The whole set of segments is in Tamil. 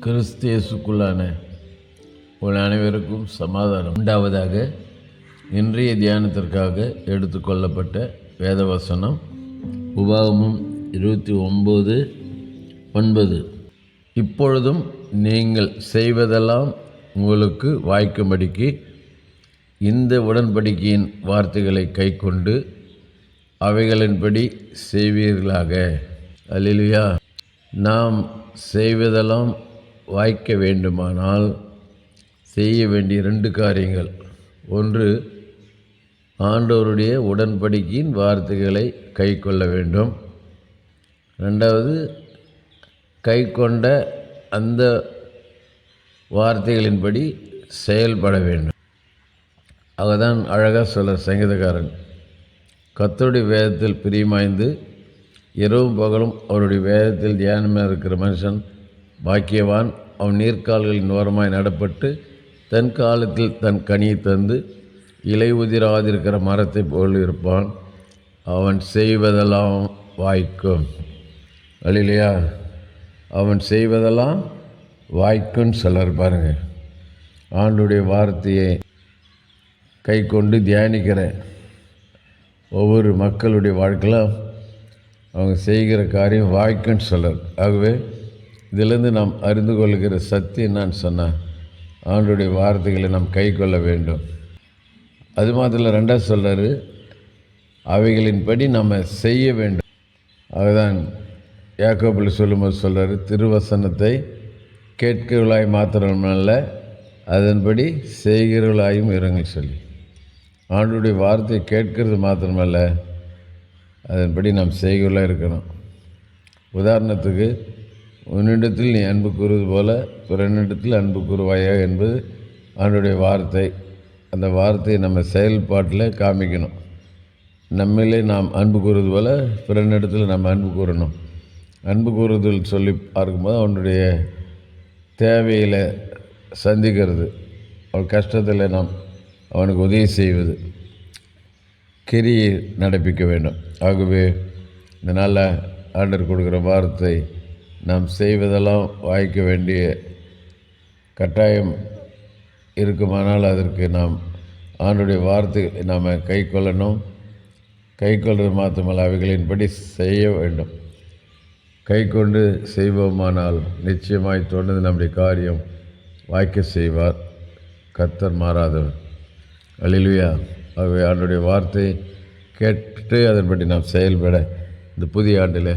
கிறிஸ்தியசுக்குள்ளான உங்கள் அனைவருக்கும் சமாதானம். உண்டாவதாக இன்றைய தியானத்திற்காக எடுத்துக்கொள்ளப்பட்ட வேதவசனம் உபாகமும் இருபத்தி ஒம்பது ஒன்பது. இப்பொழுதும் நீங்கள் செய்வதெல்லாம் உங்களுக்கு வாய்க்கும்படிக்கு இந்த உடன்படிக்கையின் வார்த்தைகளை கைக்கொண்டு அவைகளின்படி செய்வீர்களாக. அல்லேலூயா. நாம் செய்வதெல்லாம் வாய்க்க வேண்டுமானால் செய்ய வேண்டிய ரெண்டு காரியங்கள். ஒன்று ஆண்டவருடைய உடன்படிக்கையின் வார்த்தைகளை கை கொள்ள வேண்டும். ரெண்டாவது கை கொண்ட அந்த வார்த்தைகளின்படி செயல்பட வேண்டும். அவதான் அழகாக சொல்ல சங்கீதக்காரன் கத்தருடைய வேதத்தில் பிரியமாய்ந்து இரவும் பகலும் அவருடைய வேதத்தில் தியானமாக இருக்கிற மனுஷன் பாக்கியவான். அவன் நீர்க்கால்களின் ஓரமாய் நடப்பட்டு தன் காலத்தில் தன் கனியை தந்து இலை உதிராதிருக்கிற மரத்தை போல் இருப்பான். அவன் செய்வதெல்லாம் வாய்க்கும். இல்லையா அவன் செய்வதெல்லாம் வாய்க்கும்னு சிலர் பாருங்க. ஆண்டுடைய வார்த்தையை கை கொண்டு தியானிக்கிற ஒவ்வொரு மக்களுடைய வாழ்க்கையில் அவங்க செய்கிற காரியம் வாய்க்குன்னு சொல்லர் ஆகவே இதிலிருந்து நாம் அறிந்து கொள்கிற சக்தி என்னன்னு சொன்னால் ஆண்டுடைய வார்த்தைகளை நாம் கை கொள்ள வேண்டும். அது மாத்திரம் ரெண்டாக சொல்கிறாரு அவைகளின்படி நம்ம செய்ய வேண்டும். அதுதான் யாக்கோபில் சொல்லும்போது சொல்கிறார் திருவசனத்தை கேட்கிறவளாய் மாத்திரமல்ல அதன்படி செய்கிறவளாயும் இருங்கள் சொல்லி. ஆண்டுடைய வார்த்தையை கேட்கிறது மாத்திரமல்ல அதன்படி நாம் செய்கிறவளாக இருக்கணும். உதாரணத்துக்கு உன்னிடத்தில் நீ அன்பு கூறுவது போல பிறனிடத்தில் அன்பு கூறுவாயா என்பது அவனுடைய வார்த்தை. அந்த வார்த்தையை நம்ம செயல்பாட்டில் காமிக்கணும். நம்மளே நாம் அன்பு கூறுவது போல் பிறனிடத்தில் நம்ம அன்பு கூறணும். அன்பு கூறுதல் சொல்லி பார்க்கும்போது அவனுடைய தேவையில் சந்திக்கிறது. அவன் கஷ்டத்தில் நாம் அவனுக்கு உதவி செய்வது. கிரியை நடப்பிக்க வேண்டும். ஆகவே இந்த நாளில் ஆண்டர் கொடுக்குற வார்த்தை நாம் செய்வதெல்லாம் வாய்க்க வேண்டிய கட்டாயம் இருக்குமானால் அதற்கு நாம் ஆண்டுடைய வார்த்தை நாம் கை கொள்ளணும். கை கொள்வது மாத்திரமல்ல அவைகளின்படி செய்ய வேண்டும். கை கொண்டு செய்வோமானால் நிச்சயமாய் தோன்றது நம்முடைய காரியம் வாய்க்க செய்வார். கத்தர் மாறாதவர். அழிலுயா ஆகவே ஆண்டுடைய வார்த்தை கேட்டு அதன்படி நாம் செயல்பட இந்த புதிய ஆண்டில்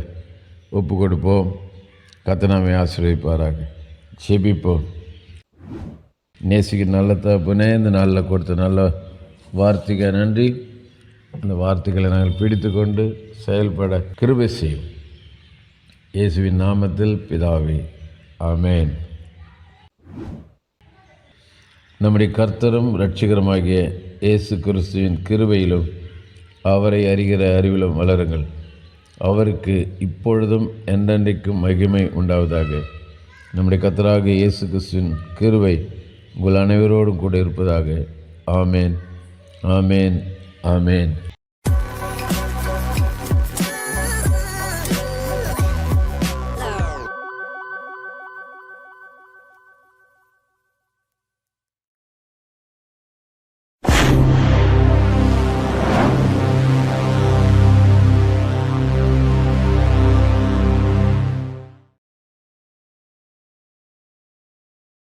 ஒப்பு கொடுப்போம் கத்தனாமை ஆசிரியப்பாராக செபிப்போம் நேசிக்க நல்ல தப்புனே இந்த நாளில் கொடுத்த நல்ல வார்த்தைக்கு நன்றி. அந்த வார்த்தைகளை நாங்கள் பிடித்து கொண்டு செயல்பட கிருபை செய்யும் இயேசுவின் நாமத்தில் பிதாவே ஆமேன். நம்முடைய கர்த்தரும் இரட்சகருமாகிய இயேசு கிறிஸ்துவின் கிருவையிலும் அவரை அறிகிற அறிவிலும் வளருங்கள். அவருக்கு இப்பொழுதும் என்றென்றைக்கும் மகிமை உண்டாவதாக. நம்முடைய கத்தராக இயேசு கிறிஸ்துவின் கிருவை உங்கள் அனைவரோடும் கூட இருப்பதாக. ஆமேன். ஆமேன். ஆமேன்.